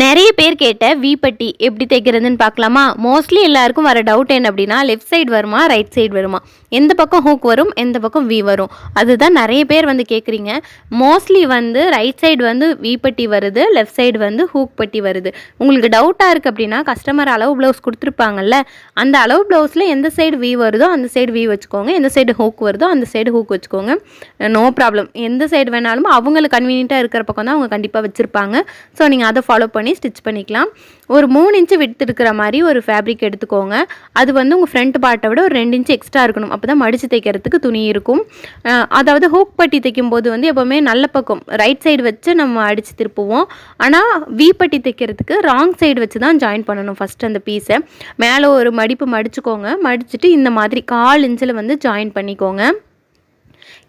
நிறைய பேர் கேட்ட வீப்பட்டி எப்படி தைக்கிறதுன்னு பார்க்கலாமா? மோஸ்ட்லி எல்லாருக்கும் வர டவுட் என்ன அப்படின்னா லெஃப்ட் சைடு வருமா ரைட் சைடு வருமா? எந்த பக்கம் ஹூக் வரும் எந்த பக்கம் வி வரும்? அதுதான் நிறைய பேர் வந்து கேட்குறீங்க மோஸ்ட்லி வந்து ரைட் சைடு வந்து வீப்பட்டி வருது லெஃப்ட் சைடு வந்து ஹூக் பட்டி வருது. உங்களுக்கு டவுட்டாக இருக்குது அப்படின்னா கஸ்டமர் அளவு ப்ளவுஸ் கொடுத்துருப்பாங்கல்ல அந்த அளவு ப்ளவுஸில் எந்த சைடு வி வருதோ அந்த சைடு வி வச்சுக்கோங்க. எந்த சைடு ஹூக் வருதோ அந்த சைடு ஹூக் வச்சுக்கோங்க. நோ ப்ராப்ளம் எந்த சைடு வேணாலும் அவங்களுக்கு கன்வீனியண்ட்டாக இருக்கிற பக்கம் தான் அவங்க கண்டிப்பாக வச்சுருப்பாங்க. ஸோ நீங்கள் அதை ஃபாலோ பண்ணி ஸ்டிச் பண்ணிக்கலாம். ஒரு மூணு இன்ச்சு விட்டு இருக்கிற மாதிரி ஒரு ஃபேப்ரிக் எடுத்துக்கோங்க. அது வந்து உங்கள் ஃப்ரண்ட் பார்ட்டை விட ஒரு ரெண்டு இன்ச்சு எக்ஸ்ட்ரா இருக்கணும். அப்போ தான் மடித்து தைக்கிறதுக்கு துணி இருக்கும். அதாவது ஹூக் பட்டி தைக்கும் போது வந்து எப்போவுமே நல்ல பக்கம் ரைட் சைடு வச்சு நம்ம அடித்து திருப்புவோம். ஆனால் வி பட்டி தைக்கிறதுக்கு ராங் சைடு வச்சு தான் ஜாயின் பண்ணணும் ஃபஸ்ட்டு அந்த பீஸை மேலே ஒரு மடிப்பு மடிச்சுக்கோங்க. மடிச்சுட்டு இந்த மாதிரி கால் இன்ச்சில் வந்து ஜாயின் பண்ணிக்கோங்க.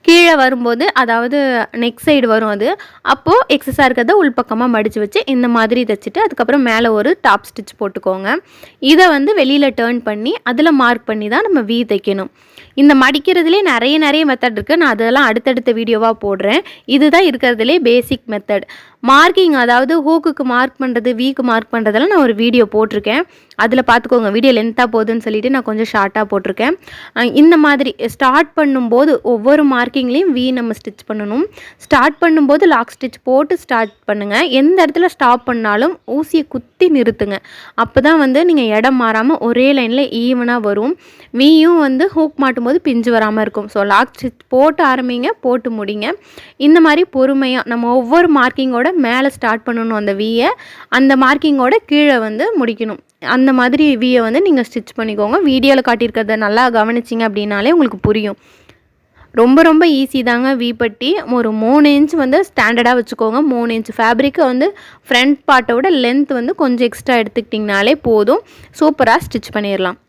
கீழே வரும்போது அதாவது நெக் சைடு வரும் அது. அப்போது எக்ஸஸாக இருக்கிறத உள்பக்கமாக மடித்து வச்சு இந்த மாதிரி தைச்சிட்டு அதுக்கப்புறம் மேலே ஒரு டாப் ஸ்டிச் போட்டுக்கோங்க. இதை வந்து வெளியில் டேர்ன் பண்ணி அதில் மார்க் பண்ணி தான் நம்ம வீ தைக்கணும். இந்த மடிக்கிறதுலே நிறைய நிறைய மெத்தட் இருக்குது நான் அதெல்லாம் அடுத்தடுத்த வீடியோவாக போடுறேன். இதுதான் இருக்கிறதுலே பேசிக் மெத்தட் மார்க்கிங் அதாவது ஹூக்குக்கு மார்க் பண்ணுறது வீக்கு மார்க் பண்ணுறதெல்லாம் நான் ஒரு வீடியோ போட்டிருக்கேன். அதில் பார்த்துக்கோங்க வீடியோ லென்த்தாக போகுதுன்னு சொல்லிட்டு நான் கொஞ்சம் ஷார்ட்டாக போட்டிருக்கேன். இந்த மாதிரி ஸ்டார்ட் பண்ணும்போது ஒவ்வொரு மார்க்கிங்லேயும் வி நம்ம ஸ்டிச் பண்ணணும். ஸ்டார்ட் பண்ணும்போது லாக் ஸ்டிச் போட்டு ஸ்டார்ட் பண்ணுங்கள் எந்த இடத்துல ஸ்டாப் பண்ணாலும் ஊசியை குத்தி நிறுத்துங்க. அப்போ தான் வந்து நீங்கள் இடம் மாறாமல் ஒரே லைனில் ஈவனாக வரும். வீயும் வந்து ஹூக் மாட்டும் போது பிஞ்சு வராமல் இருக்கும். ஸோ லாக் ஸ்டிச் போட்டு ஆரம்பிங்க போட்டு முடிங்க. இந்த மாதிரி பொறுமையாக நம்ம ஒவ்வொரு மார்க்கிங்கோட மேலே ஸ்டார்ட் பண்ணணும் அந்த வீயை அந்த மார்க்கிங்கோட கீழே வந்து முடிக்கணும். அந்த மாதிரி வீயை வந்து நீங்கள் ஸ்டிச் பண்ணிக்கோங்க. வீடியோவில் காட்டியிருக்கிறத நல்லா கவனிச்சிங்க அப்படின்னாலே உங்களுக்கு புரியும். ரொம்ப ரொம்ப ஈஸி தாங்க வீப்பட்டி ஒரு மூணு இன்ச் வந்து ஸ்டாண்டர்டாக வச்சுக்கோங்க. மூணு இன்ச் ஃபேப்ரிக்கை வந்து ஃப்ரண்ட் பார்ட்டோட லென்த் வந்து கொஞ்சம் எக்ஸ்ட்ரா எடுத்துக்கிட்டிங்கனாலே போதும். சூப்பராக ஸ்டிச் பண்ணிடலாம்